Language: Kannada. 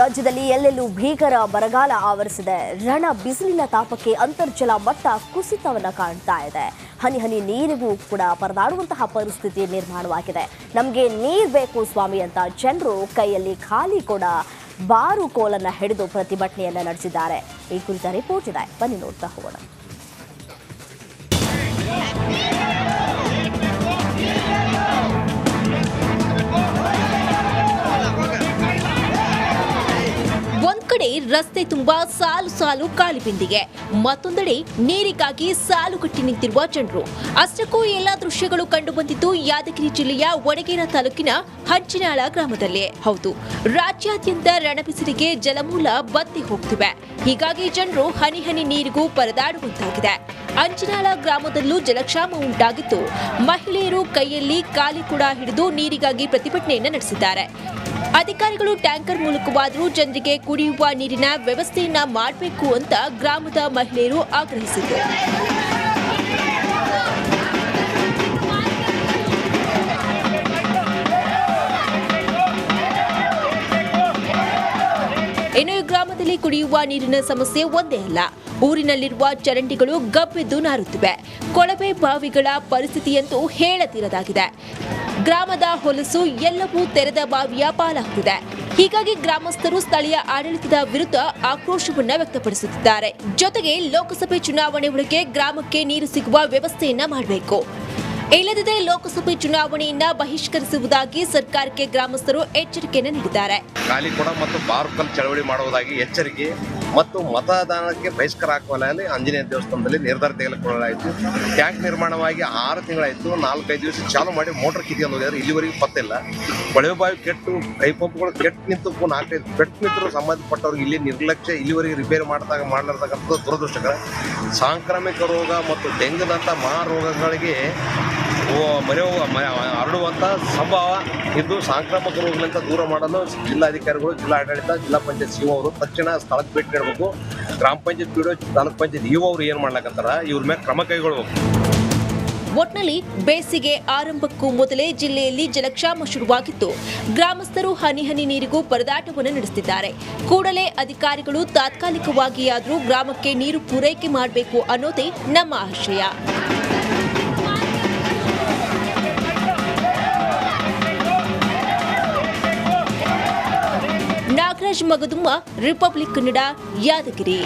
ರಾಜ್ಯದಲ್ಲಿ ಎಲ್ಲೆಲ್ಲೂ ಭೀಕರ ಬರಗಾಲ ಆವರಿಸಿದೆ. ರಣ ಬಿಸಿಲಿನ ತಾಪಕ್ಕೆ ಅಂತರ್ಜಲ ಮಟ್ಟ ಕುಸಿತವನ್ನ ಕಾಣ್ತಾ ಇದೆ. ಹನಿ ಹನಿ ನೀರಿಗೂ ಕೂಡ ಪರದಾಡುವಂತಹ ಪರಿಸ್ಥಿತಿ ನಿರ್ಮಾಣವಾಗಿದೆ. ನಮಗೆ ನೀರು ಬೇಕು ಸ್ವಾಮಿ ಅಂತ ಜನರು ಕೈಯಲ್ಲಿ ಖಾಲಿ ಕೂಡ ಬಾರು ಕೋಲನ್ನು ಹಿಡಿದು ಪ್ರತಿಭಟನೆಯನ್ನು ನಡೆಸಿದ್ದಾರೆ. ಈ ಕುರಿತ ರಿಪೋರ್ಟ್ ಇದೆ. ಬನ್ನಿ ನೋಡ್ತಾ ಹೋಗೋಣ. ರಸ್ತೆ ತುಂಬಾ ಸಾಲು ಸಾಲು ಖಾಲಿ ಬಿಂದಿಗೆ. ಮತ್ತೊಂದೆಡೆ ನೀರಿಗಾಗಿ ಸಾಲು ಕಟ್ಟಿ ನಿಂತಿರುವ ಜನರು. ಅಷ್ಟಕ್ಕೂ ಎಲ್ಲಾ ದೃಶ್ಯಗಳು ಕಂಡು ಬಂದಿದ್ದು ಯಾದಗಿರಿ ಜಿಲ್ಲೆಯ ಒಡಗೇರ ತಾಲೂಕಿನ ಹಂಚಿನಾಳ ಗ್ರಾಮದಲ್ಲಿ. ಹೌದು, ರಾಜ್ಯಾದ್ಯಂತ ರಣಬಿಸಿಲಿಗೆ ಜಲಮೂಲ ಬತ್ತಿ ಹೋಗ್ತಿವೆ. ಹೀಗಾಗಿ ಜನರು ಹನಿ ಹನಿ ನೀರಿಗೂ ಪರದಾಡುವಂತಾಗಿದೆ. ಅಂಚಿನಾಳ ಗ್ರಾಮದಲ್ಲೂ ಜಲಕ್ಷಾಮ ಉಂಟಾಗಿದ್ದು, ಮಹಿಳೆಯರು ಕೈಯಲ್ಲಿ ಕಾಲಿ ಕೂಡ ಹಿಡಿದು ನೀರಿಗಾಗಿ ಪ್ರತಿಭಟನೆಯನ್ನು ನಡೆಸಿದ್ದಾರೆ. ಅಧಿಕಾರಿಗಳು ಟ್ಯಾಂಕರ್ ಮೂಲಕವಾದರೂ ಜನರಿಗೆ ಕುಡಿಯುವ ನೀರಿನ ವ್ಯವಸ್ಥೆಯನ್ನ ಮಾಡಬೇಕು ಅಂತ ಗ್ರಾಮದ ಮಹಿಳೆಯರು ಆಗ್ರಹಿಸಿದರು. ಇನ್ನು ಈ ಕುಡಿಯುವ ನೀರಿನ ಸಮಸ್ಯೆ ಒಂದೇ ಅಲ್ಲ. ಊರಿನಲ್ಲಿರುವ ಚರಂಡಿಗಳು ಗಬ್ಬೆದ್ದು ನಾರುತ್ತಿವೆ. ಕೊಳವೆ ಬಾವಿಗಳ ಪರಿಸ್ಥಿತಿಯಂತೂ ಹೇಳತೀರದಾಗಿದೆ. ಗ್ರಾಮದ ಹೊಲಸು ಎಲ್ಲವೂ ತೆರೆದ ಬಾವಿಯ ಪಾಲಾಗುತ್ತಿದೆ ಹೀಗಾಗಿ ಗ್ರಾಮಸ್ಥರು ಸ್ಥಳೀಯ ಆಡಳಿತದ ವಿರುದ್ಧ ಆಕ್ರೋಶವನ್ನ ವ್ಯಕ್ತಪಡಿಸುತ್ತಿದ್ದಾರೆ. ಜೊತೆಗೆ ಲೋಕಸಭೆ ಚುನಾವಣೆ ಒಳಗೆ ಗ್ರಾಮಕ್ಕೆ ನೀರು ಸಿಗುವ ವ್ಯವಸ್ಥೆಯನ್ನ ಮಾಡಬೇಕು. ಇಲ್ಲದಿದ್ದರೆ ಲೋಕಸಭೆ ಚುನಾವಣೆಯಿಂದ ಬಹಿಷ್ಕರಿಸುವುದಾಗಿ ಸರ್ಕಾರಕ್ಕೆ ಗ್ರಾಮಸ್ಥರು ಎಚ್ಚರಿಕೆಯನ್ನು ನೀಡಿದ್ದಾರೆ. ಖಾಲಿ ಕೊಡ ಮತ್ತು ಬಾರ್ಕಲ್ ಚಳವಳಿ ಮಾಡುವುದಾಗಿ ಎಚ್ಚರಿಕೆ ಮತ್ತು ಮತದಾನಕ್ಕೆ ಬಹಿಷ್ಕಾರ ಹಾಕುವಲ್ಲಿ ಆಂಜನೇಯ ದೇವಸ್ಥಾನದಲ್ಲಿ ನಿರ್ಧಾರ ತೆಗೆದುಕೊಳ್ಳಲಾಯಿತು. ಟ್ಯಾಂಕ್ ನಿರ್ಮಾಣವಾಗಿ ಆರು ತಿಂಗಳಾಯಿತು. ನಾಲ್ಕೈದು ದಿವಸ ಚಾಲು ಮಾಡಿ ಮೋಟರ್ ಕಿತ್ಕೊಂಡು ಹೋಗಿದ್ರೆ ಇಲ್ಲಿವರೆಗೂ ಪತ್ತಿಲ್ಲ ಕೊಳವೆ ಬಾವಿ ಕೆಟ್ಟು ಕೈ ಪಂಪ್ಗಳು ಕೆಟ್ಟು ನಿಂತು ನಾಲ್ಕೈದು ಕೆಟ್ಟು ನಿಂತರು ಸಂಬಂಧಪಟ್ಟವ್ರಿಗೆ ಇಲ್ಲಿ ನಿರ್ಲಕ್ಷ್ಯ ಇಲ್ಲಿವರೆಗೆ ರಿಪೇರಿ ಮಾಡಿದಾಗ ಮಾಡಲಾರ್ತಕ್ಕಂಥದ್ದು ದುರದೃಷ್ಟಕರ. ಸಾಂಕ್ರಾಮಿಕ ರೋಗ ಮತ್ತು ಡೆಂಗ್ದಂಥ ಮಹಾರೋಗಗಳಿಗೆ ಓ- ಮನೆ ಹೋಗ- ಮ- ಹರಡುವಂಥ ಸಂಭವ ಇದ್ದು ಸಾಂಕ್ರಾಮಿಕ ರೋಗಗಳಿಂದ ದೂರ ಮಾಡಲು ಜಿಲ್ಲಾಧಿಕಾರಿಗಳು ಜಿಲ್ಲಾ ಆಡಳಿತ ಜಿಲ್ಲಾ ಪಂಚಾಯತ್ ಸಿಒ ಅವರು ತಕ್ಷಣ ಸ್ಥಳಕ್ಕೆ ಭೇಟಿ ನೀಡಬೇಕು. ಗ್ರಾಮ ಪಂಚಾಯತ್ ಪಿ ತಾಲೂಕ್ ಪಂಚಾಯತ್ ಇಒ ಅವರು ಏನು ಮಾಡ್ಲಕತ್ತಾರ, ಇವ್ರ ಮೇಲೆ ಕ್ರಮ ಕೈಗೊಳ್ಬೇಕು. ಒಟ್ನಲ್ಲಿ ಬೇಸಿಗೆ ಆರಂಭಕ್ಕೂ ಮೊದಲೇ ಜಿಲ್ಲೆಯಲ್ಲಿ ಜಲಕ್ಷಾಮ ಶುರುವಾಗಿದ್ದು ಗ್ರಾಮಸ್ಥರು ಹನಿ ಹನಿ ನೀರಿಗೂ ಪರದಾಟವನ್ನು ನಡೆಸುತ್ತಿದ್ದಾರೆ. ಕೂಡಲೇ ಅಧಿಕಾರಿಗಳು ತಾತ್ಕಾಲಿಕವಾಗಿಯಾದರೂ ಗ್ರಾಮಕ್ಕೆ ನೀರು ಪೂರೈಕೆ ಮಾಡಬೇಕು ಅನ್ನೋದೇ ನಮ್ಮ ಆಶಯ. ಮಗದುಮ್ಮ ರಿಪಬ್ಲಿಕ್ ಕನ್ನಡ ಯಾದಗಿರಿ.